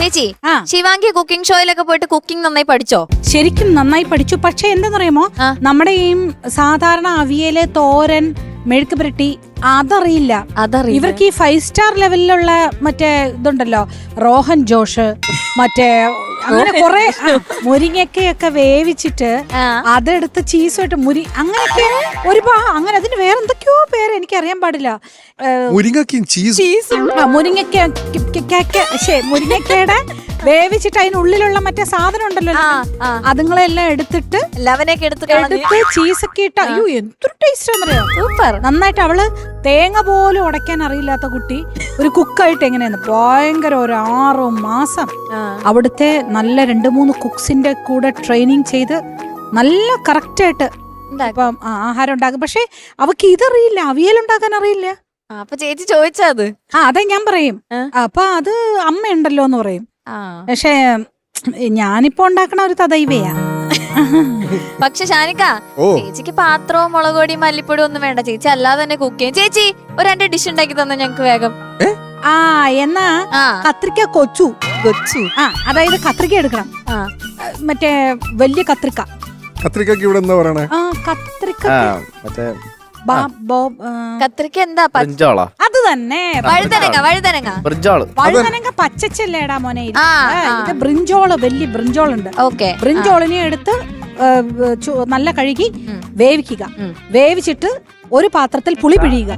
ചേച്ചി. ശിവാംഗി കുക്കിംഗ് ഷോയിലൊക്കെ പോയിട്ട് കുക്കിംഗ് നന്നായി പഠിച്ചോ ശരിക്കും നന്നായി പഠിച്ചു പക്ഷെ എന്തെന്നറിയാമോ ആ. നമ്മുടെ ഈ സാധാരണ അവിയൽ തോരൻ മെഴുക്ക് പുരട്ടി അതറിയില്ല അതറിയില്ല. ഇവർക്ക് ഈ ഫൈവ് സ്റ്റാർ ലെവലിലുള്ള മറ്റേ ഇതുണ്ടല്ലോ റോഹൻ ജോഷ് മറ്റേ അങ്ങനെ കുറെ മുരിങ്ങക്കയൊക്കെ വേവിച്ചിട്ട്. അതെടുത്ത് ചീസുമായിട്ട് മുരി അങ്ങനെയൊക്കെ ഒരുപാട് അങ്ങനെ അതിന് വേറെ എനിക്ക് അറിയാൻ പാടില്ല മുരിങ്ങക്കയും ചീസ് ചീസും ആ, മുരിങ്ങക്ക ക- ക- ക- ക- ശ്ശേ, മുരിങ്ങക്കയുടെ വേവിച്ചിട്ട് അതിനുള്ളിലുള്ള മറ്റേ സാധനം ഉണ്ടല്ലോ. ആ, ആ. അതുങ്ങളെല്ലാം എടുത്തിട്ട് ലവനൊക്കെ എടുത്ത് കളഞ്ഞ്. എടുത്ത് ചീസൊക്കെ ഇട്ട് അയ്യോ എന്തൊരു ടേസ്റ്റ് ആണെന്നറിയോ സൂപ്പർ. നന്നായിട്ട് അവൾ തേങ്ങ പോലും ഉടയ്ക്കാൻ അറിയില്ലാത്ത കുട്ടി ഒരു കുക്കായിട്ട് എങ്ങനെയാണ് ഭയങ്കര ഒരു ആറു മാസം അവിടുത്തെ നല്ല രണ്ട് മൂന്ന് കുക്സിന്റെ കൂടെ ട്രെയിനിങ് ചെയ്ത് നല്ല കറക്റ്റായിട്ട് ഇപ്പം ആഹാരം ഉണ്ടാക്കും. പക്ഷെ അവക്ക് ഇതറിയില്ല. അവിയൽ ഉണ്ടാക്കാൻ അറിയില്ല. അപ്പൊ ചേച്ചി ചോദിച്ചാ അത്? ആ അതെ ഞാൻ പറയും. അപ്പൊ അത് അമ്മ ഉണ്ടല്ലോ എന്ന് പറയും. പക്ഷെ ഞാനിപ്പോ ഉണ്ടാക്കണ ഒരു തദൈവയാ പക്ഷെ ഷാനിക്ക ഓ. ചേച്ചിക്ക് പാത്രവും മുളക് പൊടിയും മല്ലിപ്പൊടി ഒന്നും വേണ്ട. ചേച്ചി അല്ലാതെ തന്നെ കുക്ക് ചെയ്യും. ചേച്ചി ഒരു രണ്ട് ഡിഷ് ഉണ്ടാക്കി തന്നെ ഞങ്ങക്ക് വേഗം? ആ എന്നാ കത്രിക്ക കൊച്ചു. കൊച്ചു? ആ അതായത് കത്രിക എടുക്കണം. മറ്റേ വലിയ കത്രിക്ക. കത്രിക്കക്ക് ഇവിടെ എന്താ പറയണേ? ആ കത്രിക്ക. ആ മറ്റേ ബാ- ബോ- ആ, കത്രിക്ക എന്താ പ- ബ്രിഞ്ചോളാ അത് തന്നെ. വഴുതനങ്ങ വഴുതനങ്ങ. ബ്രിഞ്ചോൾ വഴുതനങ്ങ പച്ചച്ചല്ലേടാ മോനെ ഇത്. ആ, ആ, ആ. ഇത് ബ്രിഞ്ചോൾ വലിയ ബ്രിഞ്ചോളുണ്ട്. ഓക്കെ. ബ്രിഞ്ചോളിനെ എടുത്ത് ഏ, ചു- നല്ല കഴുകി വേവിക്കുക. വേവിച്ചിട്ട് ഒരു പാത്രത്തിൽ പുളി പിഴിയുക.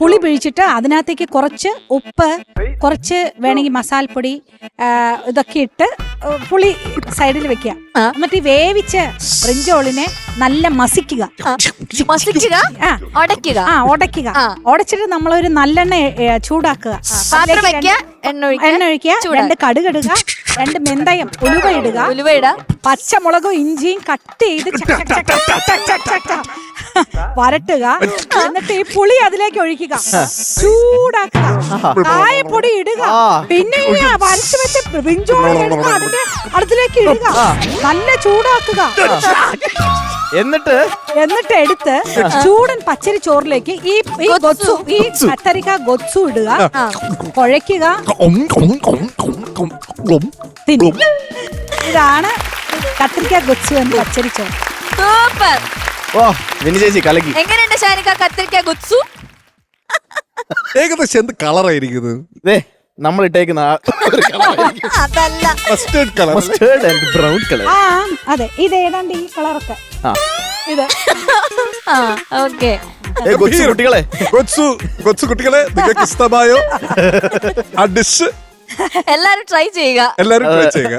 പുളി പിഴിച്ചിട്ട് അതിനകത്തേക്ക് കുറച്ച് ഉപ്പ് കുറച്ച് വേണമെങ്കിൽ മസാലപ്പൊടി ഇതൊക്കെ ഇട്ട് പുളി സൈഡിൽ വെക്കുക. എന്നിട്ട് വേവിച്ച് ബ്രിഞ്ചോളിനെ നല്ല മസിക്കുക. മസിക്കുക? ആ. ഉടയ്ക്കുക ആ ഉടയ്ക്കുക. ഉടച്ചിട്ട് നമ്മളൊരു നല്ലെണ്ണ ചൂടാക്കുക. എണ്ണ ഒഴിക്കുക എണ്ണ ഒഴിക്കുക രണ്ട് കടുക് ഇടുക രണ്ട് മെന്തയം ഉലുവ ഇടുക ഉലുവ ഇടുക പച്ചമുളകും ഇഞ്ചിയും കട്ട് ചെയ്ത് വരട്ടുക. എന്നിട്ട് ഈ പുളി അതിലേക്ക് ഒഴിക്കുക. ചൂടാക്കുക. കായപ്പൊടി ഇടുക. പിന്നെ ഈ വരച്ചു വെച്ച എടുക്കുക അതിന്റെ അടുത്തിലേക്ക് ഇടുക. നല്ല ചൂടാക്കുക. എന്നിട്ട്? എന്നിട്ട് എടുത്ത് ചൂടൻ പച്ചരി ചോറിലേക്ക് ഈ ഈ ഗൊത്സു ഈ കത്തരിക്ക ഗൊത്സു ഇടുക. കുഴയ്ക്കുക. ഇതാണ് കത്തിരിക്ക ഗൊത്സു എന്ന് പച്ചരി ചോറ്. സൂപ്പർ. ഓ വിനി ചേച്ചി കലക്കി. എങ്ങനെയുണ്ട് ഷാനിക്ക? കത്തിരിക്ക ഗുത്സു ഏകദേശം എന്ത് കളറായിരിക്കുന്നത്? ദേ നമ്മൾ ഇട്ടേക്കുന്ന അതല്ല. Mustard colour mustard and brown colour. ആ അതെ. ഇത് ഏതാണ്ട് ഈ കളറൊക്കെ. ആ. ഇത്. ആ ഓക്കെ. ഏ, കൊച്ചു കുട്ടികളെ. കൊച്ചു കൊച്ചു കുട്ടികളെ നിങ്ങൾക്ക് ഇഷ്ടമായോ? ആ ഡിഷ് എല്ലാരും ട്രൈ ചെയ്യുക. എല്ലാരും ട്രൈ ചെയ്യുക.